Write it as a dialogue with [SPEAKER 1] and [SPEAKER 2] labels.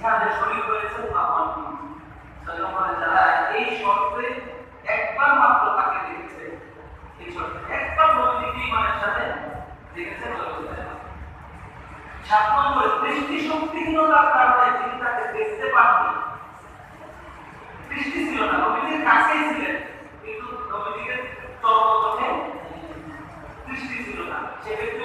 [SPEAKER 1] জিহাদে শরীর বা হননি ছয় যারা এই শর্তে একবার মাত্র তাকে দেখেছে, এই শর্তে একবার নবীজি ইমানের সাথে দেখেছে সাত নম্বরে দৃষ্টি শক্তিহীনতার কারণে তিনি তাকে দেখতে পাননি, দৃষ্টি ছিল না নবীজির কাছেই ছিলেন, কিন্তু নবীজিকে চরমতমে দৃষ্টি ছিল না। সে ব্যক্তি